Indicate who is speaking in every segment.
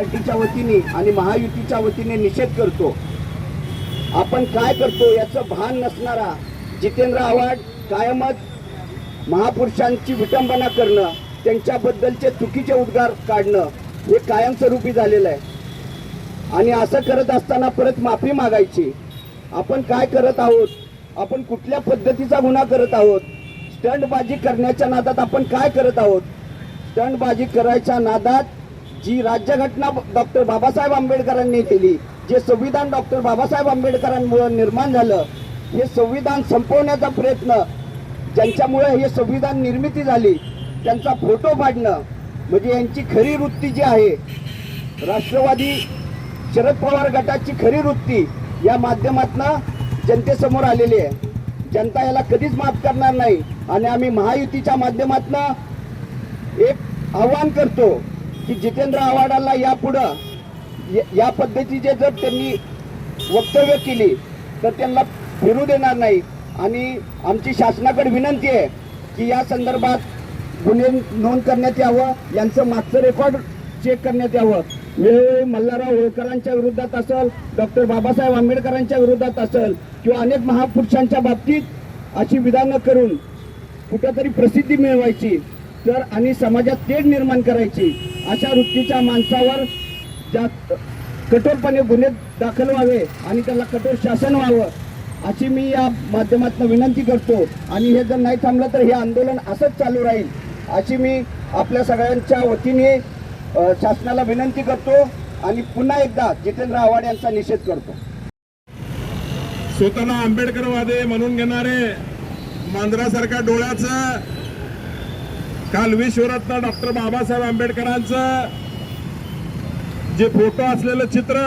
Speaker 1: पार्टीच्या वतीने आणि महायुतीच्या वतीने निषेध करतो. आपण काय करतो याचं भान नसणारा जितेंद्र आव्हाड कायमच महापुरुषांची विटंबना करणं त्यांच्याबद्दलचे चुकीचे उद्गार काढणं हे कायमस्वरूपी झालेलं आहे. आणि असं करत असताना परत माफी मागायची. आपण काय करत आहोत? आपण कुठल्या पद्धतीचा गुन्हा करत आहोत? स्टंटबाजी करण्याच्या नादात आपण काय करत आहोत? स्टंटबाजी करायच्या नादात जी राज्यघटना डॉक्टर बाबासाहेब आंबेडकरांनी केली जे संविधान डॉक्टर बाबासाहेब आंबेडकरांमुळे निर्माण झालं हे संविधान संपवण्याचा प्रयत्न ज्यांच्यामुळे हे संविधान निर्मिती झाली त्यांचा फोटो फाडणं म्हणजे यांची खरी वृत्ती जी आहे राष्ट्रवादी शरद पवार गटाची खरी वृत्ती या माध्यमातनं जनतेसमोर आलेली आहे. जनता याला कधीच माफ करणार नाही. आणि आम्ही महायुतीच्या माध्यमातनं एक आव्हान करतो की जितेंद्र आव्हाडाला यापुढं या पद्धतीचे जर त्यांनी वक्तव्य केली तर त्यांना फिरू देणार नाही. आणि आमची शासनाकडे विनंती आहे की या संदर्भात गुन्हे नोंद करण्यात यावं यांचं मागचं रेकॉर्ड चेक करण्यात यावं. वेळोवेळी मल्हारराव होळकरांच्या विरोधात असेल डॉक्टर बाबासाहेब आंबेडकरांच्या विरोधात असेल किंवा अनेक महापुरुषांच्या बाबतीत अशी विधानं करून कुठेतरी प्रसिद्धी मिळवायची. तर आणि समाजात तेढ निर्माण करायची. अशा वृत्तीच्या माणसावर जास्त कठोरपणे गुन्हे दाखल व्हावे आणि त्याला कठोर शासन व्हावं अशी मी या माध्यमातून विनंती करतो. आणि हे जर नाही थांबलं तर हे आंदोलन असंच चालू राहील अशी मी आपल्या सगळ्यांच्या वतीने शासनाला विनंती करतो आणि पुन्हा एकदा जितेंद्र आव्हाड यांचा निषेध करतो.
Speaker 2: स्वतःला आंबेडकरवादी म्हणून घेणारे मांजरासारख्या डोळ्याचं काल विश्वरत्न डॉक्टर बाबासाहेब आंबेडकरांचं जे फोटो असलेलं चित्र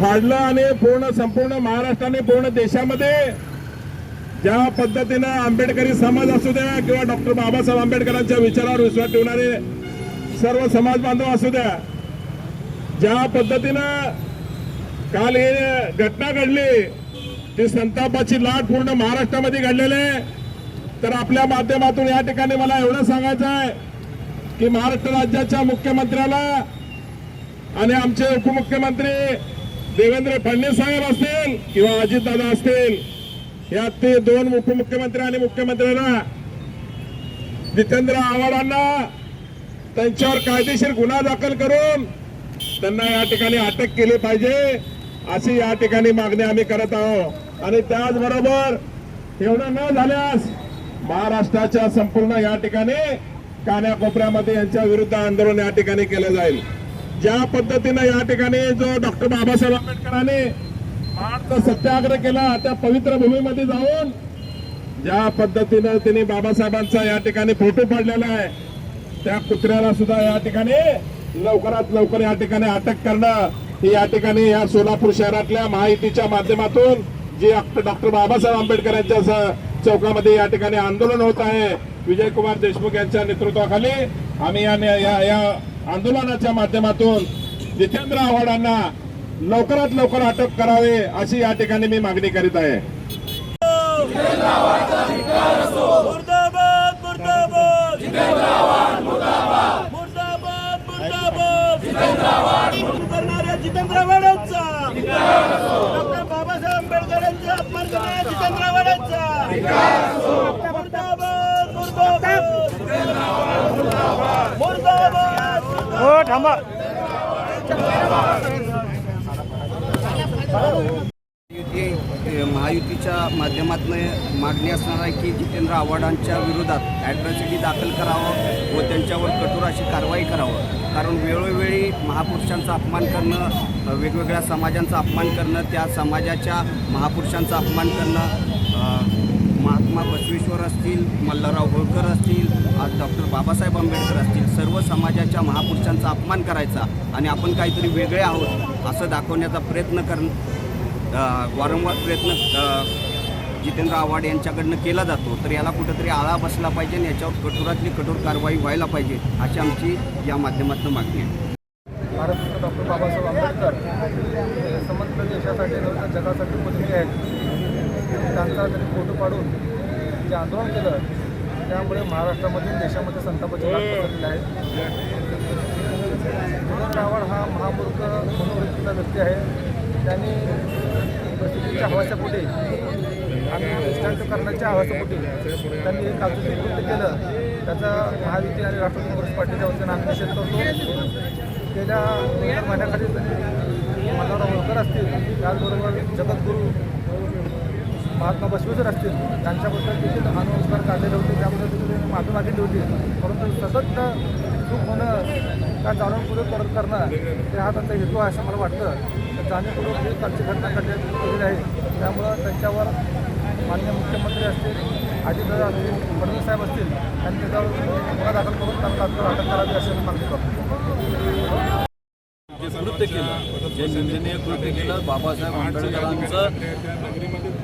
Speaker 2: फाडलं आणि पूर्ण संपूर्ण महाराष्ट्राने पूर्ण देशामध्ये ज्या पद्धतीनं आंबेडकरी समाज असू द्या किंवा डॉक्टर बाबासाहेब आंबेडकरांच्या विचारावर विश्वास ठेवणारे सर्व समाज बांधव असू द्या ज्या पद्धतीनं काल ही घटना घडली ती संतापाची लाट पूर्ण महाराष्ट्रामध्ये घडलेली आहे. तर आपल्या माध्यमातून या ठिकाणी मला एवढं सांगायचं आहे की महाराष्ट्र राज्याच्या मुख्यमंत्र्याला आणि आमचे उपमुख्यमंत्री देवेंद्र फडणवीस साहेब असतील किंवा अजितदादा असतील या ते दोन उपमुख्यमंत्री आणि मुख्यमंत्र्यांना जितेंद्र आव्हाडांना त्यांच्यावर कायदेशीर गुन्हा दाखल करून त्यांना या ठिकाणी अटक केली पाहिजे अशी या ठिकाणी मागणी आम्ही करत आहोत. आणि त्याचबरोबर एवढं न झाल्यास महाराष्ट्राच्या संपूर्ण या ठिकाणी कान्याकोपऱ्यामध्ये यांच्या विरुद्ध आंदोलन या ठिकाणी केलं जाईल. ज्या पद्धतीनं या ठिकाणी जो डॉक्टर बाबासाहेब आंबेडकरांनी महाराष्ट्र सत्याग्रह केला त्या पवित्र भूमीमध्ये जाऊन ज्या पद्धतीनं त्यांनी बाबासाहेबांचा या ठिकाणी फोटो पाडलेला आहे त्या कुत्र्याला सुद्धा या ठिकाणी लवकरात लवकर या ठिकाणी अटक करणं ही या ठिकाणी या सोलापूर शहरातल्या माहितीच्या माध्यमातून जी डॉक्टर बाबासाहेब आंबेडकर यांच्या चौकामध्ये या ठिकाणी आंदोलन होत आहे. विजयकुमार देशमुख यांच्या नेतृत्वाखाली आम्ही या या या आंदोलनाच्या माध्यमातून जितेंद्र आव्हाडांना लवकरात लवकर अटक करावे अशी या ठिकाणी मी मागणी करीत आहे.
Speaker 3: हो थांबा
Speaker 4: महायुतीच्या माध्यमातून मागणी असणार आहे की जितेंद्र आव्हाडांच्या विरोधात ॲट्रॉसिटी दाखल करावं व त्यांच्यावर कठोर अशी कारवाई करावं. कारण वेळोवेळी महापुरुषांचा अपमान करणं वेगवेगळ्या समाजांचा अपमान करणं त्या समाजाच्या महापुरुषांचा अपमान करणं महात्मा बसवेश्वर असतील मल्हारराव होळकर असतील डॉक्टर बाबासाहेब आंबेडकर असतील सर्व समाजाच्या महापुरुषांचा अपमान करायचा आणि आपण काहीतरी वेगळे आहोत असं दाखवण्याचा प्रयत्न कर वारंवार प्रयत्न जितेंद्र आव्हाड यांच्याकडनं केला जातो. तर याला कुठंतरी आळा बसला पाहिजे आणि याच्यावर कठोरातली कठोर कारवाई व्हायला पाहिजे अशी आमची या माध्यमातून मागणी आहे.
Speaker 5: महाराष्ट्राचे डॉक्टर बाबासाहेब आंबेडकर समग्र देशासाठी जगासाठी पत्नी आहेत. त्यांचा त्यांनी फोटो काढून जे आंदोलन केलं त्यामुळे महाराष्ट्रामध्ये देशामध्ये संतापाची लाट पसरलेली आहे. जितेंद्र आव्हाड हा महामूर्ख मनोवृत्तीचा व्यक्ती आहे. त्यांनी प्रसिद्धीच्या हवासापोटी आणि स्टंट करण्याच्या हवासापोटी त्यांनी हे कालचं कृत्य केलं. त्याचा महायुती आणि राष्ट्रवादी काँग्रेस पार्टीच्या वतीनं आम्ही निषेध करतो. गेल्या महिन्याखाली मल्हारराव होळकर असतील त्याचबरोबर जगद्गुरू महात्मा बसवेश्वर असतील त्यांच्याबद्दल देखील अनुस्कार काढलेले होते त्याबद्दल देखील त्यांनी माफी मागितली होती. परंतु सतत चूक होणं का जाणूनपूर्वक परत करणं ते हा त्यांचा हेतू आहे असं मला वाटतं. तर जाणीवपूर्वक ही कालची घटना केलेली आहे त्यामुळं त्यांच्यावर मान्य मुख्यमंत्री असतील अजितदादा असतील फडणवीस साहेब असतील त्यांनी त्याच्यावर गुन्हा दाखल करून त्यांना तात्काळ अटक करावी अशी मी मागणी करतो.
Speaker 6: जे कृत्य केलं जे निंदनीय कृत्य केलं. बाबासाहेब आंबेडकरांचं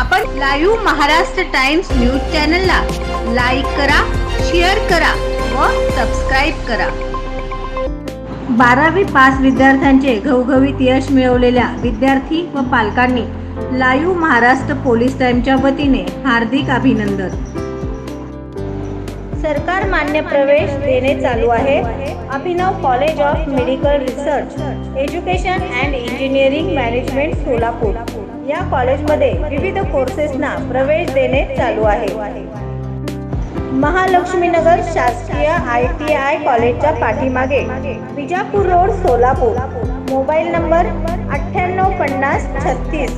Speaker 7: आपण लाईव्ह महाराष्ट्र टाइम्स न्यूज चॅनलला लाईक करा शेअर करा व सबस्क्राईब करा. बारावी पास विद्यार्थ्यांचे घवघवीत यश मिळवलेल्या विद्यार्थी व पालकांनी लाईव्ह महाराष्ट्र पोलीस टाइमच्या वतीने हार्दिक अभिनंदन. सरकार मान्य प्रवेश देणे चालू आहे. Abhinav college of medical research education and engineering management Solapur. या कॉलेजमध्ये विविध कोर्सेसना प्रवेश देणे चालू आहे. महालक्ष्मीनगर शासकीय आय टी आय कॉलेजच्या पाठीमागे Vijapur road Solapur. Mobile number अठ्ठ्याण्णव पन्नास छत्तीस.